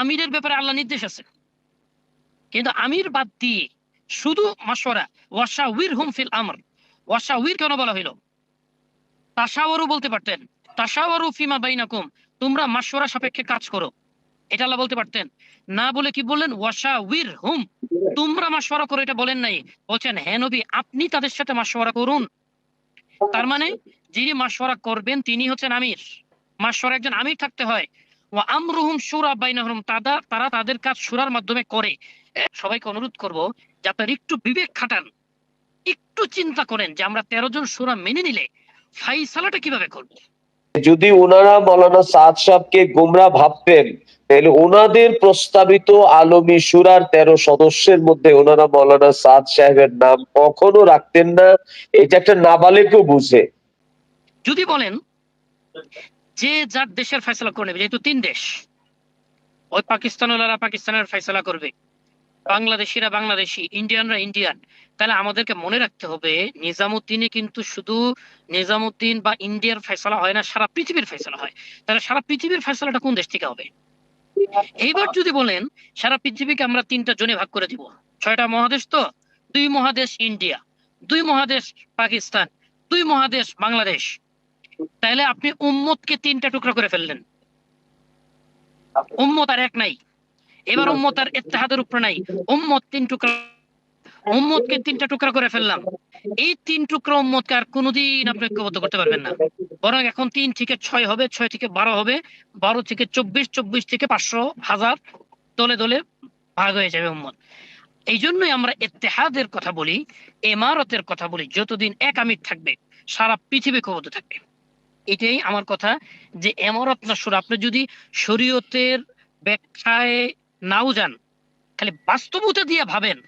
আমিরের ব্যাপারে আল্লাহ নির্দেশ আছে। কিন্তু আমির বাদ দিয়ে শুধু মাসওয়ারা ওয়াসা উইর হুম ফিল আমর। ওয়াসা উইর কেন বলা হইল? তাসাওয়ারু বলতে পারতেন তাসাওয়ারু ফিমা বাইনাকুম, তোমরা মাসওয়ারা সাপেক্ষে কাজ করো। এটা আল্লাহ বলতে পারতেন। না বলে কি বললেন? হুম, তোমরা এটা বলেন নাই। বলছেন হ্যাঁ নবী, আপনি তাদের সাথে মাসওয়ারা করুন। তার মানে যিনি মাসওয়ারা করবেন, তিনি হচ্ছেন আমির। মাসওয়ারা একজন আমির থাকতে হয়। আমরুহুম সুরা বাইনাহুম তারা তারা তাদের কাজ সুরার মাধ্যমে করে। সবাইকে অনুরোধ করব যে আপনারা একটু বিবেক খাটান একটু চিন্তা করেন যে আমরা তেরো জন সুরা মেনে নিলে ফাইসালাটা কীভাবে করব। যদি ওনারা মৌলানা সাদ সাহেবকে গুমরা ভাবতেন তাহলে ওনাদের প্রস্তাবিত আলমী সুরার তেরো সদস্যের মধ্যে ওনারা মৌলানা সাদ সাহেবের নাম কখনো রাখতেন না এটা একটা নাবালেকও বুঝে। যদি বলেন যে যার দেশের ফয়সলা করে নেবে, যেহেতু তিন দেশ, ওই পাকিস্তানওয়ালারা পাকিস্তানের ফয়সলা করবে। বাংলাদেশিরা বাংলাদেশি, ইন্ডিয়ানরা ইন্ডিয়ান। তাহলে আমাদেরকে মনে রাখতে হবে নিজামুদ্দিনে কিন্তু শুধু নিজামুদ্দিন বা ইন্ডিয়ার ফয়সলা হয় না, সারা পৃথিবীর ফয়সলা হয়। তাহলে সারা পৃথিবীর ফয়সলাটা কোন দেশ থেকে হবে? এইবার যদি বলেন, সারা পৃথিবীকে আমরা তিনটা জনে ভাগ করে দিব। ছয়টা মহাদেশ তো, দুই মহাদেশ ইন্ডিয়া, দুই মহাদেশ পাকিস্তান, দুই মহাদেশ বাংলাদেশ। তাহলে আপনি উম্মতকে তিনটা টুকরা করে ফেললেন। উম্মত আর এক নাই। এবার উম্মত আর ইত্তেহাদের উপরে নাই। উম্মত তিন টুকরা উম্মতকে তিনটা টুকরা করে ফেললাম। এই তিন টুকরা উম্মতকে আর কোনোদিন আপনি ঐক্যবদ্ধ করতে পারবেন না। বরং এখন তিন থেকে ছয় হবে ছয় থেকে বারো হবে বারো থেকে চব্বিশ চব্বিশ থেকে পাঁচশো হাজার দলে দলে ভাগ হয়ে যাবে উম্মত। এই জন্যই আমরা ইত্তেহাদের কথা বলি এমারতের কথা বলি যতদিন এক আমির থাকবে সারা পৃথিবী ঐক্যবদ্ধ থাকবে। এটাই আমার কথা যে এমরত না সুরা আপনি যদি শরীয়তের ব্যাখ্যায় নাও যান খালি বাস্তবতা দিয়ে ভাবেন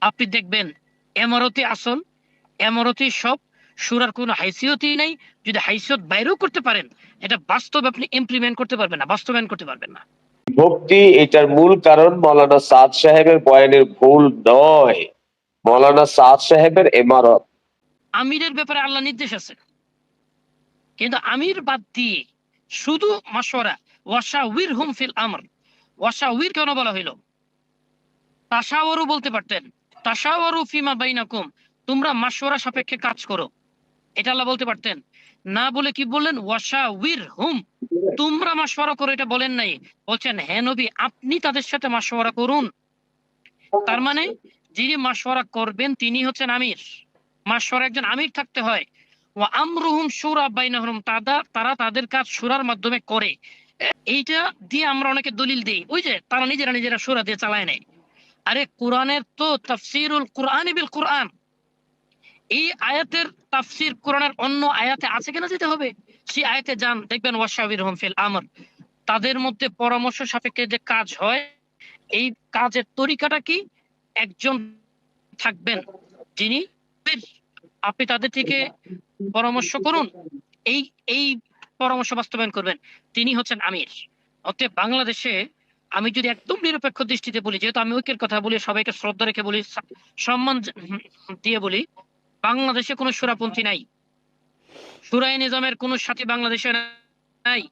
আপনি দেখবেন এমরতে আসল এমরতে সব সুরার কোনো হাইসিয়তই নাই। যদি হাইসিয়ত বাইরেও করতে পারেন এটা বাস্তব আপনি ইমপ্লিমেন্ট করতে পারবেন না বাস্তবায়ন করতে পারবেন না। ভক্তি এটার মূল কারণ মৌলানা সাদ সাহেবের বয়ানের ভুল নয়। মৌলানা সাদ সাহেবের এমারত। আমিরের ব্যাপারে আল্লাহ নির্দেশ আছে। কিন্তু আমির বাদ দিয়ে শুধু মাসওয়ারা ওয়াসা উইর হুম ফিল আমর। ওয়াসা উইর কেন বলা হইল? তাসাওয়ারু বলতে পারতেন তাসাওয়ারু ফিমা বাইনাকুম, তোমরা মাসওয়ারা সাপেক্ষে কাজ করো। এটা আল্লাহ বলতে পারতেন। না বলে কি বললেন? ওয়াসা উইর হুম, তোমরা মাসওয়ারা করো, এটা বলেন নাই। বলছেন হ্যাঁ নবী, আপনি তাদের সাথে মাসওয়ারা করুন। তার মানে যিনি মাসওয়ারা করবেন, তিনি হচ্ছেন আমির। মাসওয়ারা একজন আমির থাকতে হয়। আমরুহুম সুরা বাইনাহুম তারা তারা তাদের কাজ সুরার মাধ্যমে করে। এইটা দিয়ে আমরা অনেকে দলিল দেই। ওই যে, তারা নিজেরা নিজেরা সুরা দিয়ে চালায় নেয়। আরে, কোরআনের তো তাফসিরুল কোরআন বিল কোরআন। এই আয়াতের তাফসির কোরআনের অন্য আয়াতে আছে কিনা যেতে হবে? সেই আয়াতে যান, দেখবেন ওয়াশাবির হুম ফিল আমর। তাদের মধ্যে পরামর্শ সাপেক্ষে যে কাজ হয়, এই কাজের তরিকাটা কি? একজন থাকবেন যিনি আপনি তাদের থেকে পরামর্শ করুন। এই এই পরামর্শ বাস্তবায়ন করবেন। তিনি হচ্ছেন আমির। অতএব বাংলাদেশে আমি যদি একদম নিরপেক্ষ দৃষ্টিতে বলি, যেহেতু আমি ঐক্যের কথা বলি, সবাইকে শ্রদ্ধা রেখে বলি সম্মান দিয়ে বলি, বাংলাদেশে কোনো সুরাপন্থী নাই। সুরাই নিজামের কোনো সাথী বাংলাদেশে নাই।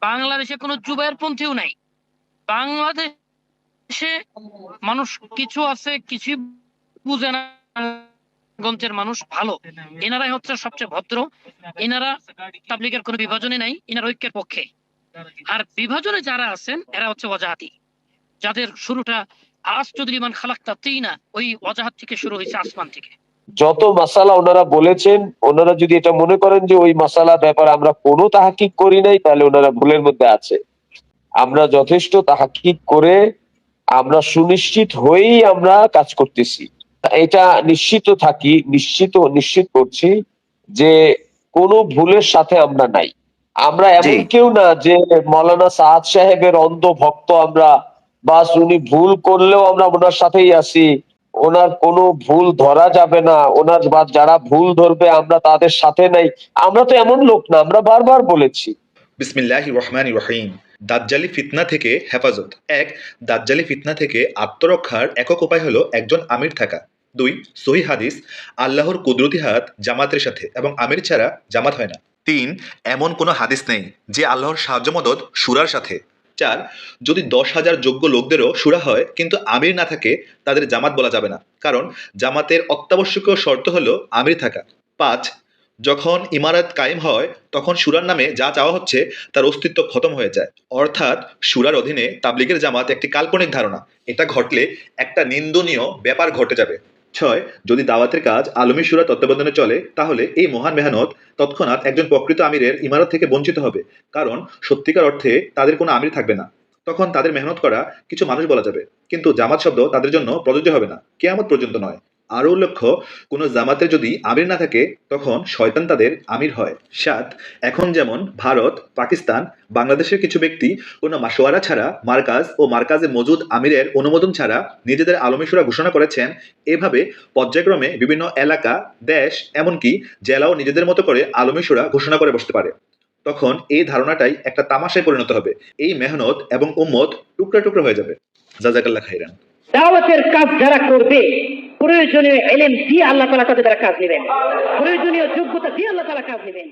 বাংলাদেশে কোনো জুবাইর পন্থীও নাই। বাংলাদেশে মানুষ কিছু আছে কিছু বুঝে না। গঞ্জের মানুষ ভালো। এনারাই হচ্ছে সবচেয়ে ভদ্র। এনারা তাবলিগের কোনো বিভাজনে নাই, এনারা ঐক্যের পক্ষে। আর বিভাজনে যারা আছেন, এরা হচ্ছে ওয়াজাহাতি যাদের শুরুটা আশ্চুদলিমান খালাক্তা তিনা ওই ওয়াজাহাত থেকে শুরু হয়েছে আসমান থেকে। যত মাসালা ওনারা বলেছেন, ওনারা যদি এটা মনে করেন যে ওই মাসালা ব্যাপারে আমরা কোনো তাহাকিক করি নাই, তাহলে ওনারা ভুলের মধ্যে আছে। আমরা যথেষ্ট তাহাকিক করে আমরা সুনিশ্চিত হয়েই আমরা কাজ করতেছি। এটা নিশ্চিত থাকি নিশ্চিত নিশ্চিত করছি যে কোনো ভুলের সাথে আমরা নাই। আমরা এমন কেউ না যে মৌলানা সাদ সাহেবের অন্ধ ভক্ত আমরা বাস উনি ভুল করলেও আমরা ওনার সাথেই আছি। ওনার কোনো ভুল ধরা যাবে না। ওনার বা যারা ভুল ধরবে আমরা তাদের সাথে নাই। আমরা তো এমন লোক না আমরা বারবার বলেছি। বিসমিল্লাহ রহমান রহিম। দাজ্জালি ফিতনা থেকে হেফাজত। এক দাজ্জালি ফিতনা থেকে আত্মরক্ষার একক উপায় হলো একজন আমির থাকা। দুই সহি হাদিস, আল্লাহর কুদরতি হাত জামাতের সাথে এবং আমির ছাড়া জামাত হয় না। তিন, এমন কোনো হাদিস নেই যে আল্লাহর সাহায্য মদত সুরার সাথে। চার, যদি দশ হাজার যোগ্য লোকদেরও সুরা হয় কিন্তু আমির না থাকে, তাদের জামাত বলা যাবে না। কারণ জামাতের অত্যাবশ্যকীয় শর্ত হলো আমির থাকা। পাঁচ, যখন ইমারত কায়েম হয়, তখন সুরার নামে যা চাওয়া হচ্ছে তার অস্তিত্ব খতম হয়ে যায়। অর্থাৎ সুরার অধীনে তাবলিগের জামাত একটি কাল্পনিক ধারণা। এটা ঘটলে একটা নিন্দনীয় ব্যাপার ঘটে যাবে। ছয়, যদি দাওয়াতের কাজ আলমী সুরা তত্ত্বাবধানে চলে, তাহলে এই মহান মেহনত তৎক্ষণাৎ একজন প্রকৃত আমিরের ইমারত থেকে বঞ্চিত হবে। কারণ সত্যিকার অর্থে তাদের কোনো আমির থাকবে না। তখন তাদের মেহনত করা কিছু মানুষ বলা যাবে। কিন্তু জামাত শব্দ তাদের জন্য প্রযোজ্য হবে না। কেয়ামত পর্যন্ত নয়। আরও উল্লেখ্য, কোনো জামাতের যদি আমির না থাকে, তখন শয়তান তাদের আমির হয়। সাত, এখন যেমন ভারত, পাকিস্তান, বাংলাদেশের কিছু ব্যক্তি কোনো মাসোয়ারা ছাড়া, মার্কাজ ও মার্কাজে মজুদ আমিরের অনুমোদন ছাড়া নিজেদের আলমীসুরা ঘোষণা করেছেন, এভাবে পর্যায়ক্রমে বিভিন্ন এলাকা, দেশ, এমনকি জেলাও নিজেদের মতো করে আলমীসুরা ঘোষণা করে বসতে পারে। তখন এই ধারণাটাই একটা তামাশায় পরিণত হবে। এই মেহনত এবং উম্মত টুকরা টুকরা হয়ে যাবে। জাজাকাল্লাহ খাইরান। দাওয়াতের কাজ যারা করবে, প্রয়োজনীয় এলেন দিয়ে আল্লাহ তালা তাদের দ্বারা কাজ নেবেন। প্রয়োজনীয় যোগ্যতা দিয়ে আল্লাহ তালা কাজ নেবেন।